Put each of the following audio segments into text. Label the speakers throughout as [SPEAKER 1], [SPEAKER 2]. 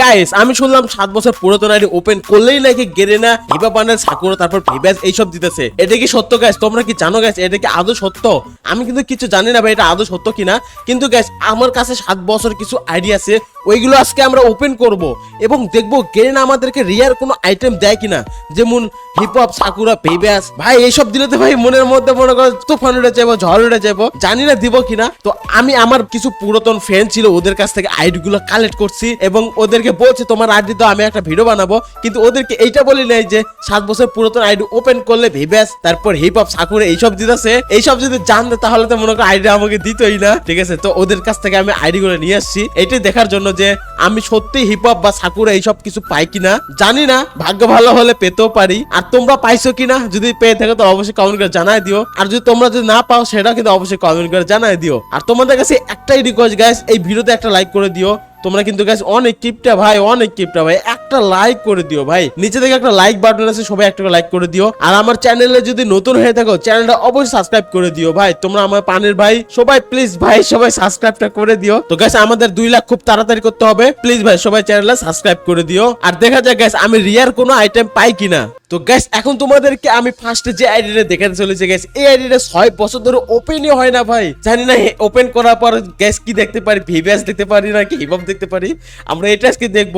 [SPEAKER 1] Guys আমি শুনলাম সাত বছর পুরাতন আইডি ওপেন করলেই নাকি গেরেনা হিবা বানার সাকুরা, তারপর ভিবাস এইসব দিতেছে। এটা কি সত্য গাইস তোমরা কি জানো গাইস এটা কি আদৌ সত্য? আমি কিন্তু কিছু জানি না ভাই, এটা আদৌ সত্য কিনা। কিন্তু গাইস আমার কাছে সাত বছর কিছু আইডিয়া আছে। ওইগুলো আজকে আমরা ওপেন করব এবং দেখব গেরেনা আমাদেরকে রিয়ার কোনো আইটেম দেয় কিনা। যেমন হিপ হপ সাকুরা পেব্যাস ভাই, এইসব দিলে তো ভাই মনের মধ্যে মনে করো তুফান উঠে যাব ঝড় উঠে যাব জানি না দিব কিনা। তো আমি আমার কিছু পুরাতন ফ্রেন্ড ছিল, ওদের কাছ থেকে আইডি গুলো কালেক্ট করছি এবং ওদেরকে বলছে, তোমার আইডি তো আমি একটা ভিডিও বানাবো। কিন্তু ওদেরকে এইটা বলি নাই যে, সাত বছর পুরাতন আইডি ওপেন করলে ভিব্যাস তারপর হিপ হপ সাকুরে এইসব দিতেছে। এইসব যদি জানতে তাহলে তো মনে করো আইডি আমাকে দিতই না। ঠিক আছে? তো ওদের কাছ থেকে আমি আইডি গুলো নিয়ে আসছি। এটাই দেখার জন্য যে, আমি সত্যি হিপ হপ বা সাকুরা এইসব কিছু পাই কিনা? জানি না, ভাগ্য ভালো হলে পেতেও পারি। আর তোমরা পাইছো কিনা, যদি পেয়ে থাকো তো অবশ্যই কমেন্ট করে জানাই দিও। আর যদি তোমরা যদি না পাও সেটা কিন্তু অবশ্যই কমেন্ট করে জানাই দিও। আর তোমাদের কাছে একটাই রিকোয়েস্ট গাইস এই ভিডিওতে একটা লাইক করে দিও। তোমরা কিন্তু গাইস অনেক কিপটা, ভাই, অনেক কিপটা, ভাই। একটা লাইক করে দিও ভাই। নিচে থেকে একটা লাইক বাটন আছে, সবাই একটা লাইক করে দিও। আর আমার চ্যানেলে যদি নতুন হয়ে থাকো চ্যানেলটা অবশ্যই সাবস্ক্রাইব করে দিও ভাই। তোমরা আমার পানের ভাই, সবাই প্লিজ ভাই, সবাই সাবস্ক্রাইবটা করে দিও। তো গাইস আমাদের দুই লাখ খুব তাড়াতাড়ি করতে হবে। প্লিজ ভাই, সবাই চ্যানেলটা সাবস্ক্রাইব করে দিও। আর দেখা যাক গ্যাস আমি রিয়ার কোনো আইটেম পাই কিনা। তো গ্যাস এখন তোমাদেরকে আমি ফার্স্টে যে আইডিটা দেখাতে চলেছি গ্যাস এই আইডিটা ছয় বছর ধরে ওপেনই হয় না ভাই। জানি না ওপেন করার পর গ্যাস কি দেখতে পারি ভিভিএস দেখতে পারি না কি হিপহপ দেখতে পারি। আমরা এটা আজকে দেখব।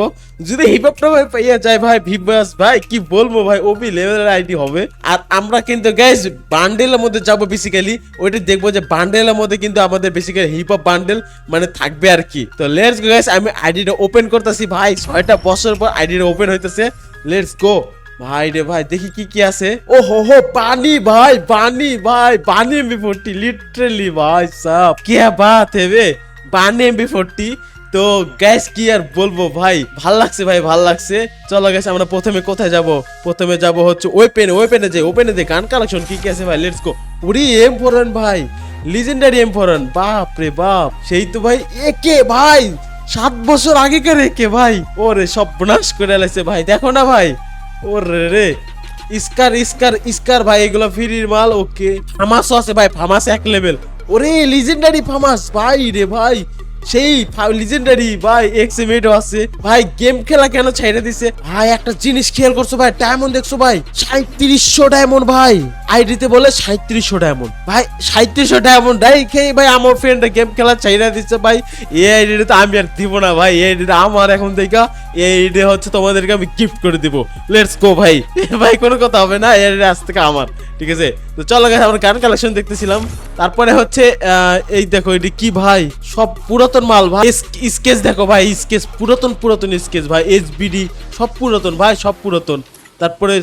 [SPEAKER 1] যদি হিপহপটা ভাই পাইয়া যায় ভাই ভিভিএস ভাই, কি বলব ভাই ওপি লেভেলের আইডি হবে। আর আমরা কিন্তু গ্যাস বান্ডেলের মধ্যে যাব বেসিক্যালি ওইটা দেখব যে বান্ডেলের মধ্যে কিন্তু আমাদের বেসিক্যালি হিপহপ বান্ডেল মানে থাকবে আর কি। তো লেটস গো গাইস আমি আইডিটা ওপেন করতেছি ভাই। ছয়টা বছর পর আইডিটা ওপেন হইতেছে। লেটস গো ভাই রে ভাই, দেখি কি কি আছে। ও হো হো পানি ভাই পানি ভাই পানি এমবি ফোরটি লিটারেলি ভাই সব। কি বাত है বে পানি এমবি ফোরটি। তো গ্যাস কি আর বলব ভাই, ভালো লাগছে ভাই, ভালো লাগছে। চলো গ্যাস আমরা প্রথমে কোথায় যাব? প্রথমে যাব হচ্ছে ওপেনে ওপেনে যে ওপেনে যে গান কালেকশন কি কি আছে ভাই? লেটস গো উরি এম ফোরন ভাই লিজেন্ডারি এম ফোরন বাপ রে বাপ। সেই তো ভাই একে ভাই, সাত বছর আগেকার একে ভাই। ওরে সব নাশ করে লাগছে ভাই, দেখো না ভাই। ওরে রে। ইস্কার ইস্কার ইস্কার ভাই, এগুলো ফ্রির মাল, ওকে। ফামাসও আছে ভাই, ফামাস এক লেভেল ওরে লিজেন্ডারি ফামাস, ভাই রে ভাই। সেই লিজেন্ডারি ভাই এক্সিমেটও আছে। ভাই গেম খেলা কেন ছাইড়ে দিছে? ভাই, একটা জিনিস খেয়াল করছ ভাই ডায়মন্ড দেখছ ভাই সাঁত্রিশশো ডায়মন্ড ভাই। আইডিতে বলে সাঁত্রিশশো ডায়মন্ড ভাই সাঁত্রিশশো ডায়মন্ড ডাই খেয়ে ভাই আমার ফ্রেন্ড গেম খেলা চাইনা দিচ্ছে, ভাই। এই আইডিটা তো আমি আর দিব না, ভাই। এই আইডিটা আমার এখন দেখা, এই আইডি হচ্ছে তোমাদেরকে আমি গিফট করে দিব। লেটস গো ভাই। ভাই, কোনো কথা হবে না, এই আইডি আজ থেকে আমার, ঠিক আছে? তো চলো গেছে আমরা গান কালেকশন দেখতেছিলাম। তারপরে হচ্ছে এই দেখো এটি কি ভাই? সব পুরাতন মাল, ভাই। স্কেচ দেখো ভাই স্কেচ পুরাতন পুরাতন স্কেচ ভাই। এইচবিডি সব পুরাতন, ভাই, সব পুরাতন। তারপরে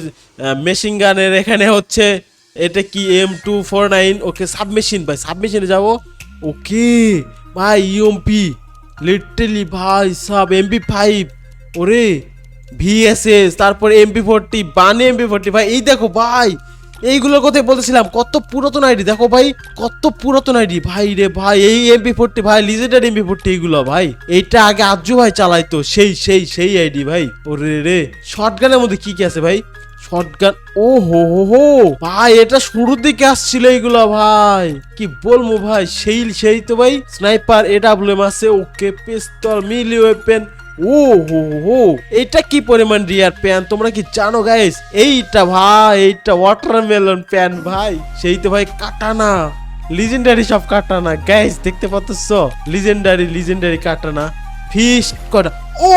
[SPEAKER 1] মেশিন গানের এখানে হচ্ছে এটা কি M two four nine okay submachine ভাই সাবমেশিনে যাব। ওকে ভাই ইউএমপি লিটারলি ভাই সাব এমপি ফাইভ ওরে ভিএসএস তারপরে এমপি ফোরটি বানে এমপি ফোরটি ভাই, এই দেখো ভাই, এইগুলোর কথাই বলতেছিলাম, কত পুরাতন আইডি দেখো ভাই, কত পুরাতন আইডি ভাই রে ভাই, এই এমপি ফোরটি ভাই লিজেন্ডার এমপি ফোরটি এইগুলো ভাই। এইটা আগে আজু ভাই চালাইতো, সেই সেই সেই আইডি ভাই। ওরে রে শর্ট গানের মধ্যে কি কি আছে ভাই? শর্টগান ও হো হো হো। ভাই, এটা শুরুর দিকে আসছিল এইগুলো, ভাই। কি বলব, ভাই? সেই সেই তো, ভাই। স্নাইপার এডাব্লিউএম আছে, ওকে, পিস্তল, মিলি ওয়েপেন। ও হো হো এটা কি পরিমাণ রিয়ার প্যান? তোমরা কি জানো গাইস এইটা, ভাই, এইটা ওয়াটারমেলন প্যান, ভাই। সেই তো, ভাই, কাটানা। লিজেন্ডারি সব কাটানা গাইস দেখতে পাচ্ছ? Legendary legendary কাটানা। ফিস্ট কটা ও!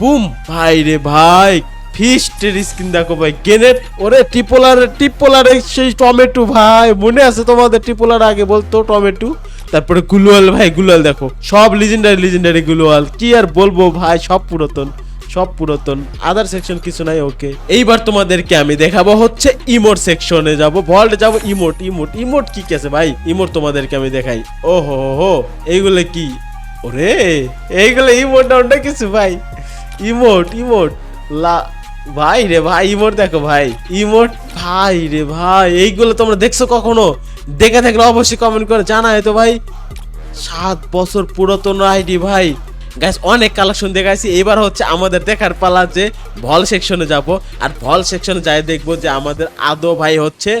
[SPEAKER 1] বুম! ভাই রে, ভাই ফিস্টের স্কিন দেখো ভাই। গেনেট ওরে টিপোলার টিপোলার সেই টমেটো ভাই, মনে আছে তোমাদের টিপোলার আগে বলতো টমেটো? তারপরে গুলোয়াল ভাই গুলোয়াল দেখো, সব লিজেন্ডারি লিজেন্ডারি গুলোয়াল কি আর বলব ভাই, সব পুরাতন সব পুরাতন। আদার সেকশন কিছু নাই ওকে এইবার তোমাদেরকে আমি দেখাবো হচ্ছে ইমোট সেকশনে যাব ভল্ট যাব ইমোট ইমোট ইমোট কি আছে ভাই? ইমোট তোমাদেরকে আমি দেখাই। ও হো হো হো এইগুলো কি? ওরে, এইগুলো ইমোট না কিছু ভাই। ইমোট ইমোট লা ভাই রে ভাই, ইমোট দেখো ভাই, ইমোট, ভাই রে ভাই, এইগুলো তোমরা দেখছ কখনো? দেখে থাকলে অবশ্যই কমেন্ট করে জানাই তো ভাই। সাত বছর পুরাতন আইডি ভাই। গাইস অনেক কালেকশন দেখাইছি। এবার হচ্ছে আমাদের দেখার পালা যে ভল সেকশনে যাব। আর ভল সেকশনে যাই দেখব যে আমাদের আদো ভাই হচ্ছে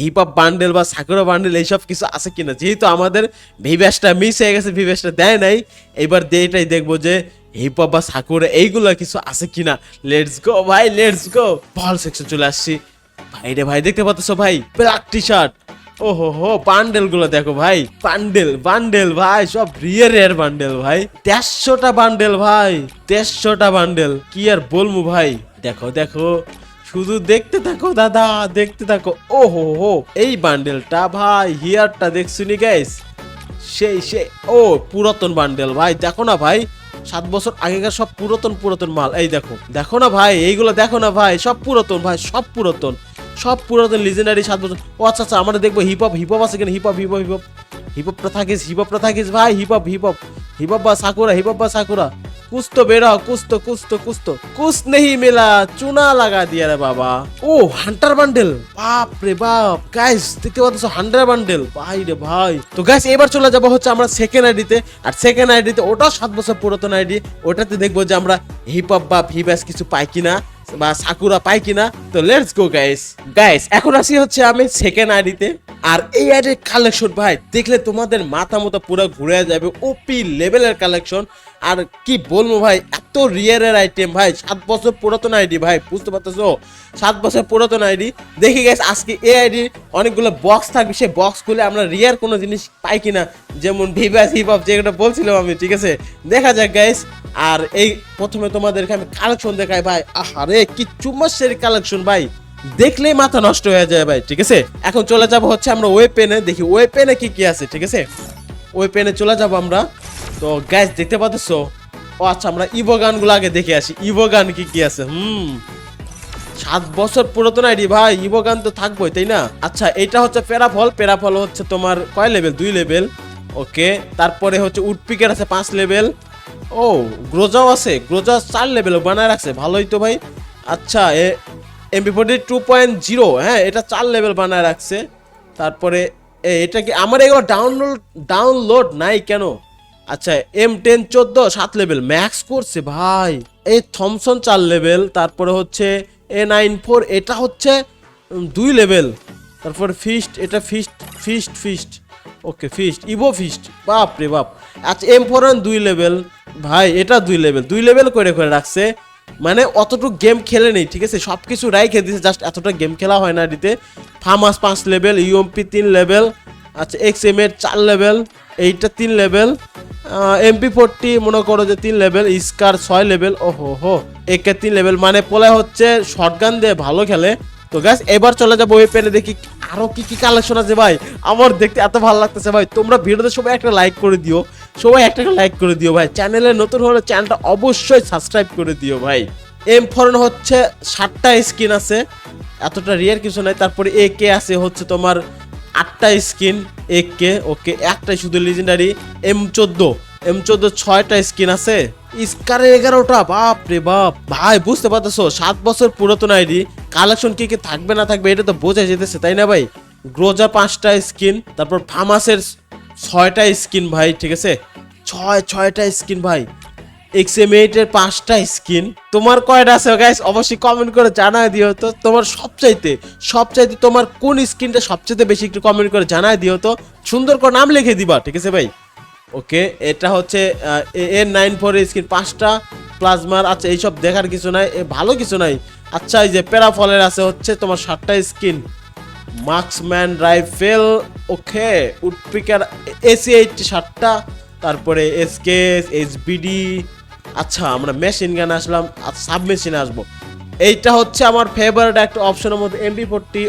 [SPEAKER 1] হিপ হপ বান্ডেল বা সাকুরা বান্ডেল এইসব কিছু আছে কিনা। যেহেতু আমাদের ভিভ্যাসটা মিস হয়ে গেছে ভিভ্যাসটা দেয় নাই, এবার এটাই দেখব যে হিপ হপ বা সাকুরা এইগুলো কিছু আছে কিনা? লেটস গো ভাই লেটস গো বল সেকশন চলে আসছি। ভাই রে ভাই, দেখতে পাচ্ছ ভাই? ব্ল্যাক টি শার্ট ওহো হো বান্ডেলগুলো দেখো ভাই। বান্ডেল বান্ডেল ভাই, সব রিয়ার এর বান্ডেল ভাই। দেড়শোটা বান্ডেল ভাই, দেড়শোটা বান্ডেল কি আর বলব ভাই? দেখো দেখো। শুধু দেখতে থাকো, দাদা, দেখতে থাকো। ওহো হো, এই বান্ডেলটা ভাই হিয়ারটা দেখছুনি গাইস সেই সেই, ও, পুরাতন বান্ডেল ভাই। দেখো না ভাই সাত বছর আগেকার সব পুরাতন পুরাতন মাল। এই দেখো দেখো না ভাই, এইগুলো দেখো না ভাই, সব পুরাতন ভাই, সব পুরাতন। সব পুরাতন লিজেন্ডারি সাত বছর। ও আচ্ছা আচ্ছা আমাদের দেখব হিপ হপ হিপ হপ আছে কিনা? Hip hop hip hop hip hop hip hop hip hop থাকিস ভাই hip hop hip hop hip hop বা সাকুরা হিপ হপ বা সাকুরা। कुछ तो बेरा कुछ तो कुछ तो कुछ तो कुछ नहीं मिला चुना लगा दिया रे बाबा ও হান্টার বান্ডেল বাপ রে বাপ গাইস দেখতে পাচ্ছ হান্টার বান্ডেল ভাই রে ভাই তো গাইস এবার চলে যাবো হচ্ছে আমরা সেকেন্ড আইডিতে আর সেকেন্ড আইডিতে ওটাও সাত বছর পুরাতন আইডি ওটাতে দেখবো যে আমরা হিপ হপ বা ভিবাস কিছু পাই কিনা বা সাকুরা পাই কিনা তো লেটস গো গাইস গাইস এখন আসি হচ্ছে আমি সেকেন্ড আইডিতে আর এই আইডির কালেকশন ভাই দেখলে তোমাদের মাথা মতো পুরো ঘুরে যাবে ওপি লেভেলের কালেকশন আর কি বলব ভাই, এত রিয়ারের আইটেম ভাই, সাত বছর পুরাতন আইডি ভাই, বুঝতে পারতেছো? সাত বছর পুরাতন আইডি দেখি গেছে আজকে এই আইডি অনেকগুলো বক্স থাকবে, সেই বক্স খুলে আমরা রিয়ার কোনো জিনিস পাই কিনা, যেমন ভিভাস হিপ হপ যেগুলো বলছিলাম আমি, ঠিক আছে? দেখা যাক গাইস আর এই প্রথমে তোমাদেরকে আমি কালেকশন দেখাই ভাই। আহারে কি চুম্মাসের কালেকশন ভাই। দেখলেই মাথা নষ্ট হয়ে যায় ভাই, ঠিক আছে? এখন চলে যাব হচ্ছে আমরা ওয়েপেনে দেখি ওয়েপেনে কি কি আছে, ঠিক আছে? ওয়েপেনে চলে যাব আমরা। তো গ্যাস দেখতে পাচ্ছ? ও আচ্ছা আমরা ইভো গানগুলো আগে দেখে আসি। ইভো গান কি কি আছে? হুম। সাত বছর পুরাতন আইডি, ভাই ইভো গান তো থাকবোই, তাই না? আচ্ছা এটা হচ্ছে প্যারাফল প্যারাফল হচ্ছে তোমার কয় লেভেল দুই লেভেল ওকে, তারপরে হচ্ছে উডপিকের আছে পাঁচ লেভেল ও গ্রোজাও আছে। গ্রোজা চার লেভেল বানায় রাখছে। ভালোই তো, ভাই। আচ্ছা এ MP forty two point zero হ্যাঁ এটা চার লেভেল বানায় রাখছে। তারপরে এটা কি আমার এগুলো ডাউনলোড ডাউনলোড নাই কেন? আচ্ছা এম টেন চোদ্দ, সাত লেভেল ম্যাক্স করছে ভাই। এই থমসন চার লেভেল তারপরে হচ্ছে এ নাইন ফোর এটা হচ্ছে দুই লেভেল তারপর ফিস্ট এটা fist fist fist okay fist evo fist বাপ রে বাপ। আচ্ছা এম ফোর দুই লেভেল ভাই, এটা দুই লেভেল দুই লেভেল করে করে রাখছে। মানে অতটুকু গেম খেলে নেই, ঠিক আছে? সব কিছু রাইখে দিয়েছে জাস্ট এতটা গেম খেলা হয় না দিতে ফার্মাস পাঁচ লেভেল ইউএমপি তিন লেভেল আচ্ছা এক্স এম এর চার লেভেল এইটা তিন লেভেল এমপি ফোরটি মনে করো যে তিন লেভেল স্কার ছয় লেভেল ও হো। একে তিন লেভেল মানে পোলা হচ্ছে শর্টগান দিয়ে ভালো খেলে। তো গ্যাস এবার চলে যাব ওই পেনে দেখি আরও কি কি কালেকশন আছে ভাই। আমার দেখতে এত ভালো লাগতেছে ভাই। তোমরা ভিডিওতে সবাই একটা লাইক করে দিও। সবাই একটা লাইক করে দিও ভাই। চ্যানেলে নতুন হলে চ্যানেলটা অবশ্যই সাবস্ক্রাইব করে দিও ভাই। এম ফোরন হচ্ছে ষাটটা স্কিন আছে। এতটা রিয়ার কিছু নাই। তারপরে এ কে আছে, হচ্ছে তোমার আটটা স্কিন কে ওকে, একটাই শুধু লিজেন্ডারি এম চোদ্দ। এম চোদ্দ ছয়টা স্কিন আছে। স্কারে এগারোটা বাপ রে বাপ। ভাই, বুঝতে পারতেছো, সাত বছর পুরাতন আইডি কালেকশন কি কি থাকবে না থাকবে, এটা তো বোঝা যেতেছে, তাই না ভাই? গ্রোজা পাঁচটা স্কিন, তারপর ফার্মাসের ছয়টা স্কিন ভাই, ঠিক আছে? ছয়, ছয়টা স্কিন ভাই। এক্সএম এইটের পাঁচটা স্কিন তোমার কয়টা আছে গাইস অবশ্যই কমেন্ট করে জানায় দিও তো। তোমার সবচাইতে সবচাইতে তোমার কোন স্কিনটা সবচাইতে বেশি একটু কমেন্ট করে জানায় দিও তো। সুন্দর করে নাম লিখে দিবা, ঠিক আছে ভাই? ওকে এটা হচ্ছে এর নাইন ফোর স্কিন পাঁচটা প্লাজমার আচ্ছা এইসব দেখার কিছু নাই, এ, ভালো কিছু নাই। আচ্ছা এই যে প্যারাফলের আছে হচ্ছে তোমার সাতটা skin marksman rifle okay woodpecker AC eight সাতটা, তারপরে এসকেস এইচবিডি আচ্ছা আমরা মেশিন গান আসলাম আর সাব মেশিনে আসব। এইটা হচ্ছে আমার ফেভারিট একটা অপশনের মধ্যে এমপি ফোরটি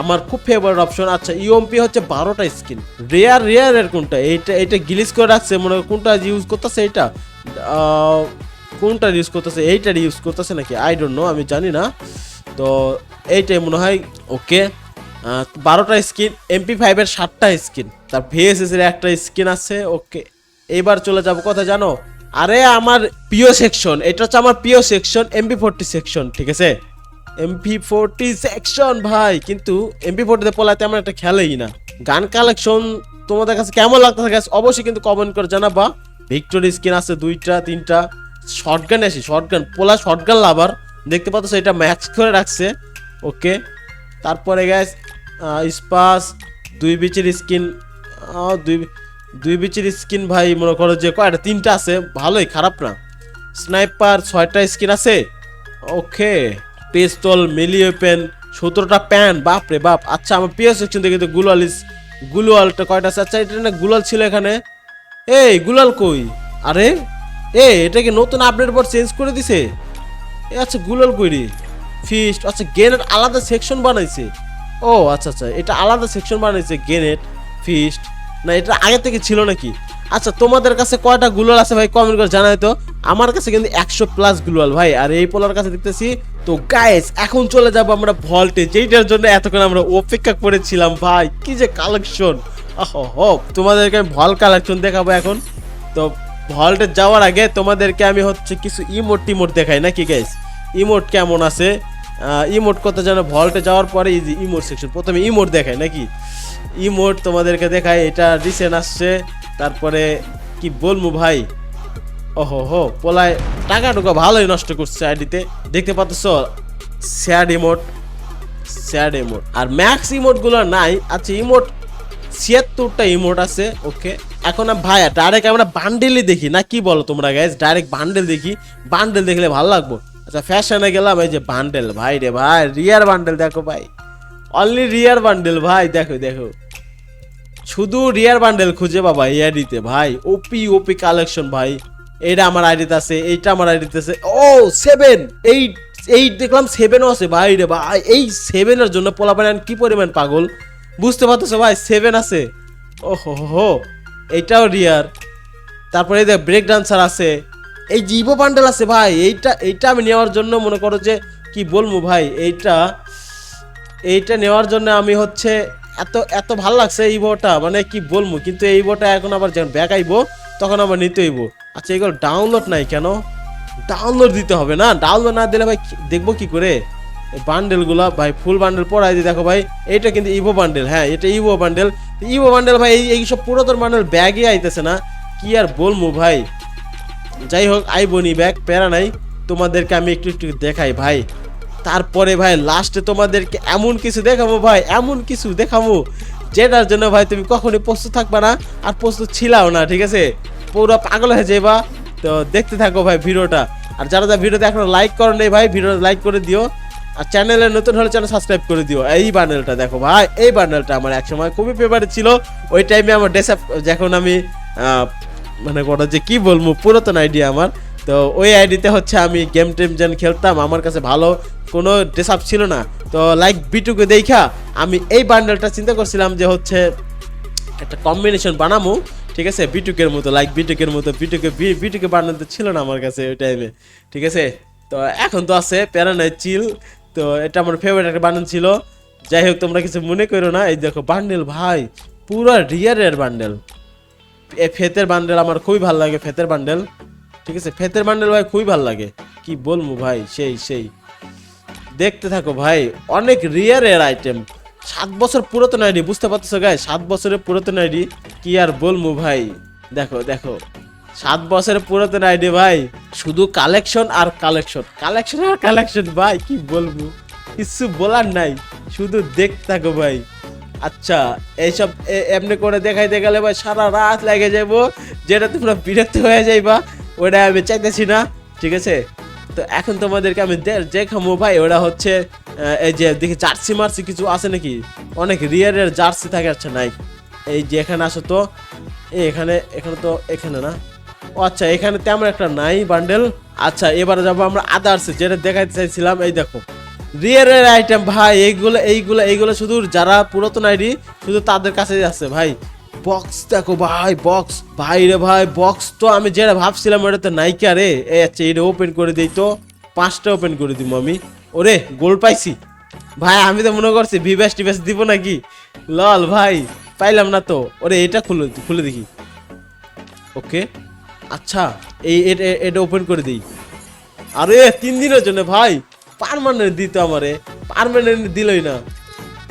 [SPEAKER 1] আমার খুব ফেভারিট অপশন আচ্ছা ইউএমপি হচ্ছে বারোটা স্কিন রেয়ার রেয়ার এর কোনটা? এইটা এটা গিলিস করে রাখছে, মনে কোনটা ইউজ করতেছে এইটা? কোনটা ইউজ করতেছে? এইটার ইউজ করতেছে নাকি? আই ডোন্ট নো আমি জানি না। তো এইটাই মনে হয়, ওকে। বারোটা স্কিন এমপি ফাইভের সাতটা স্কিন তার ভিএসএস এর একটা স্কিন আছে, ওকে। এইবার চলে যাব কথা জানো? আরে আমার প্রিয় সেকশন এটা হচ্ছে আমার প্রিয় সেকশন এমপি ফোরটি সেকশন ঠিক আছে? এমপি ফোরটি সেকশন ভাই, কিন্তু এমপি ফোরটিতে পোলাতে আমার একটা খেলেই না। গান কালেকশন তোমাদের কাছে কেমন লাগতেছে গাছ অবশ্যই কিন্তু কমেন্ট করে জানা জানাবা। ভিক্টোরি স্কিন আছে দুইটা, তিনটা শর্টগান আসি শর্টগান পোলা শর্টগান লাভার দেখতে পাচ্ছ এটা ম্যাক্স করে রাখছে ওকে তারপরে গ্যাস স্পাস দুই বিচের স্কিন দুই দুই বিচের স্কিন ভাই, মনে করো যে কয়টা? তিনটা আছে। ভালোই, খারাপ না। স্নাইপার ছয়টা স্কিন আছে। ওকে, পিস্তল মিলি ওপেন সতেরোটা প্যান। বাপ রে বাপ। আচ্ছা আমার প্রিয় সেকশন থেকে গুলাল ইস গুলালটা কয়টা আছে? আচ্ছা এটা না গুলাল ছিল এখানে। এই, গুলাল কই? আরে, এ, এটা কি নতুন আপডেট পর চেঞ্জ করে দিছে? এ আচ্ছা গুলাল কইরি ফিস্ট আচ্ছা গেনের আলাদা সেকশন বানাইছে। ও আচ্ছা আচ্ছা এটা আলাদা সেকশন বানাইছে গেনেট ফিস্ট না, এটা আগে থেকে ছিল নাকি? আচ্ছা তোমাদের কাছে কয়টা গুলাল আছে ভাই? কমেন্ট করে জানাই তো। আমার কাছে কিন্তু একশো প্লাস গুলাল ভাই। আর এই পোলার কাছে দেখতেছি, তো গাইস এখন চলে যাব আমরা ভল্টে যেইটার জন্য এতক্ষণ আমরা অপেক্ষা করেছিলাম ভাই। কি যে কালেকশন তোমাদেরকে আমি ভল কালেকশন দেখাবো এখন। তো ভল্টে যাওয়ার আগে তোমাদেরকে আমি হচ্ছে কিছু ইমোট টিমোট দেখাই, নাকি গাইস ইমোট কেমন আছে? ইমোট কত যেন ভল্টে যাওয়ার পরে ইমোট সেকশন প্রথমে ইমোট দেখাই, নাকি? ইমোট তোমাদেরকে দেখাই, এটা রিসেন্ট আসছে। তারপরে কি বলব ভাই? ওহো হো, পোলায় টাকা টুকা ভালোই নষ্ট করছে আইডিতে। দেখতে পাচ্ছ স্যাড ইমোট স্যাড ইমোট আর ম্যাক্স ইমোটগুলো নাই। আচ্ছা ইমোট ছিয়াত্তরটা ইমোট আছে ওকে এখন আমি ভাই ডাইরেক্ট আমরা বান্ডেলই দেখি, না কি বলো তোমরা গাইজ ডাইরেক্ট বান্ডেল দেখি। বান্ডেল দেখলে ভালো লাগবো। আচ্ছা ফ্যাশনে গেলাম, এই যে বান্ডেল ভাই রে ভাই রিয়ার বান্ডেল দেখো ভাই। অনলি রিয়ার বান্ডেল ভাই, দেখো দেখো। শুধু রিয়ার বান্ডেল খুঁজে বাবা এই আইডিতে, ভাই। ওপি ওপি কালেকশন ভাই। এইটা আমার আইডিতে আছে, এইটা আমার আইডিতে আছে। ও সেভেন এইট এইট দেখলাম সেভেনও আছে, ভাই রে ভাই। এই সেভেনের জন্য পোলাপান কি পরিমাণ পাগল? বুঝতে পারতেছো ভাই সেভেন আছে। ও হো হো এইটাও রিয়ার তারপরে দেখ ব্রেক ডান্সার আছে। এই জিবো বান্ডেল আছে ভাই, এইটা এইটা আমি নেওয়ার জন্য মনে করো যে, কি বলব ভাই, এইটা এইটা নেওয়ার জন্য আমি হচ্ছে এত এত ভালো লাগছে এই বটা মানে কি বলব, কিন্তু এই বটা এখন আবার যখন ব্যাক আইবো, তখন আবার নিতে হইব। আচ্ছা এগুলো ডাউনলোড নাই কেন? ডাউনলোড দিতে হবে না। ডাউনলোড না দিলে ভাই দেখব কি করে? বান্ডেলগুলো ভাই ফুল বান্ডেল পড়াই দিই দেখো ভাই, এইটা কিন্তু ইভো বান্ডেল হ্যাঁ এটা ইভো বান্ডেল ইভো বান্ডেল ভাই, এই এইসব পুরাতন বান্ডেল ব্যাগে আইতেছে না। কি আর বলব ভাই? যাই হোক আইবনি ব্যাগ প্যারা নাই। তোমাদেরকে আমি একটু একটু দেখাই ভাই। তারপরে ভাই লাস্টে তোমাদেরকে এমন কিছু দেখাবো ভাই, এমন কিছু দেখাবো, যেটার জন্য ভাই তুমি কখনোই প্রস্তুত থাকবে না আর প্রস্তুত ছিলাও না, ঠিক আছে? পুরো পাগল হয়ে যাবা তো দেখতে থাকো ভাই ভিডিওটা। আর যারা যারা ভিডিওতে এখনও লাইক করো নেই ভাই ভিডিও লাইক করে দিও। আর চ্যানেলে নতুন হলে চ্যানেল সাবস্ক্রাইব করে দিও। এই বান্ডেলটা দেখো ভাই, এই বান্ডেলটা আমার একসময় খুবই ফেভারিট ছিল। ওই টাইমে আমার ডেসাপ যখন আমি মানে কটা যে কি বলব, পুরাতন আইডিয়া আমার। তো ওই আইডিতে হচ্ছে আমি গেম টেম যেন খেলতাম, আমার কাছে ভালো কোনো ড্রেস আপ ছিল না। তো লাইক বিটুকে দেখা, আমি এই বান্ডেলটা চিন্তা করছিলাম যে হচ্ছে একটা কম্বিনেশন বানামু, ঠিক আছে? বিটুকের মতো লাইক বিটুকের মতো বিটুকে বিটুকে বানাতে ছিল না আমার কাছে ওই টাইমে ঠিক আছে? তো এখন তো আছে প্যারানাই চিল তো এটা আমার ফেভারিট একটা বান্ডেল ছিল। যাই হোক, তোমরা কিছু মনে করো না, এই দেখো বান্ডেল ভাই, পুরো রিয়ারের বান্ডেল এ ফেতের বান্ডেল আমার খুবই ভালো লাগে, ফেতের বান্ডেল ঠিক আছে? ফেতের বান্ডেল ভাই খুবই ভালো লাগে। কি বলব ভাই? সেই সেই। দেখতে থাকো ভাই, অনেক রিয়ারের আইটেম সাত বছর পুরাতন আইডি বুঝতে পারতেছো গাই সাত বছরের পুরাতন আইডি কি আর বলব ভাই? দেখো দেখো। সাত বছরের পুরাতন আইডি ভাই, শুধু কালেকশন আর কালেকশন কালেকশন আর কালেকশন ভাই, কি বলব? কিছু বলার নাই, শুধু দেখতে থাকো ভাই। আচ্ছা এইসব এমনি করে দেখাইতে গেলে ভাই সারা রাত লেগে যাব যেটা তোমরা বিরক্ত হয়ে যাইবা। ওটা আমি চাইতেছি না, ঠিক আছে? তো এখন তোমাদেরকে আমি দেখাবো ভাই, ওরা হচ্ছে এই যে দেখি জার্সি মার্সি কিছু আছে নাকি? অনেক রিয়ারের জার্সি থাকে আচ্ছা নাই এই যে এখানে আসো তো এখানে এখানে তো এখানে না? ও আচ্ছা এখানে তেমন একটা নাই বান্ডেল আচ্ছা এবারে যাব আমরা আদার্সে যেটা দেখাইতে চাইছিলাম, এই দেখো। রিয়ারের আইটেম ভাই, এইগুলো এইগুলো এইগুলো শুধু যারা পুরাতন আইডি শুধু তাদের কাছে আছে ভাই। বক্স দেখো ভাই বক্স ভাই রে ভাই বক্স তো আমি যেটা ভাবছিলাম ওটা তো নাইকা রে। এই আচ্ছা এটা ওপেন করে দিই তো। পাঁচটা ওপেন করে দিব আমি। ওরে গোল পাইছি। ভাই, আমি তো মনে করছি ভিভ্যাস টিভ্যাস দিব নাকি? লল ভাই, পাইলাম না তো। ওরে, এটা খুলে খুলে দেখি। ওকে। আচ্ছা এই এটা ওপেন করে দিই। আরে, তিন দিনের জন্য ভাই। পারমানেন্ট দিত আমারে। পারমানেন্ট দিলই না।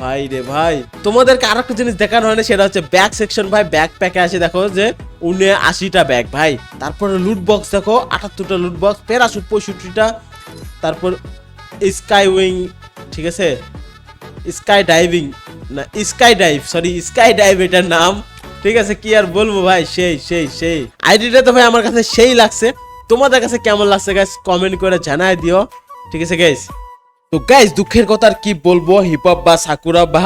[SPEAKER 1] ভাই রে ভাই। তোমাদেরকে আর একটা জিনিস দেখানো হয় না সেটা হচ্ছে ব্যাগ সেকশন ভাই। ব্যাগ প্যাকে আসে, দেখো যে উনে আশিটা ব্যাগ ভাই। তারপরে লুট বক্স দেখো, আটাত্তরটা লুট বক্স প্যারাশুট পঁয়ষট্টিটা। তারপর স্কাই উইং ঠিক আছে? স্কাই ডাইভিং না sky dive sorry sky dive এটার নাম। ঠিক আছে, কি আর বলব ভাই, সেই সেই সেই। আইডিটা তো ভাই আমার কাছে সেই লাগছে। তোমাদের কাছে কেমন লাগছে গাইস কমেন্ট করে জানাই দিও। ঠিক আছে গাইস তো গাইস দুঃখের কথা আর কি বলব? হিপ হপ বা সাকুরা বা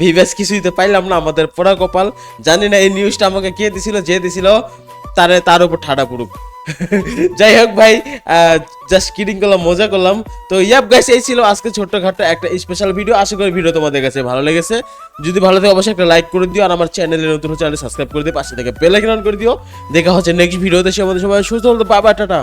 [SPEAKER 1] ভিভেস কিছুই তো পাইলাম না, আমাদের পোড়া কপাল। জানি না, এই নিউজটা আমাকে কে দিছিল, যে দিছিল, তারে, তার উপর ঠাডা পড়ুক। যাই হোক ভাই জাস্ট কিডিং করলাম, মজা করলাম। তো ইয়াপ গাইস এই ছিল আজকে ছোট্টখাটো একটা স্পেশাল ভিডিও আশা করি ভিডিও তোমাদের কাছে ভালো লেগেছে। যদি ভালো থাকে, অবশ্যই একটা লাইক করে দিও। আর আমার চ্যানেলে নতুন চ্যানেল সাবস্ক্রাইব করে দিও পাশে থেকে বেল আইকন করে দিও। দেখা হচ্ছে নেক্সট ভিডিওতে সে আমাদের সবাই সুস্থ হতে বাবা, টাটা।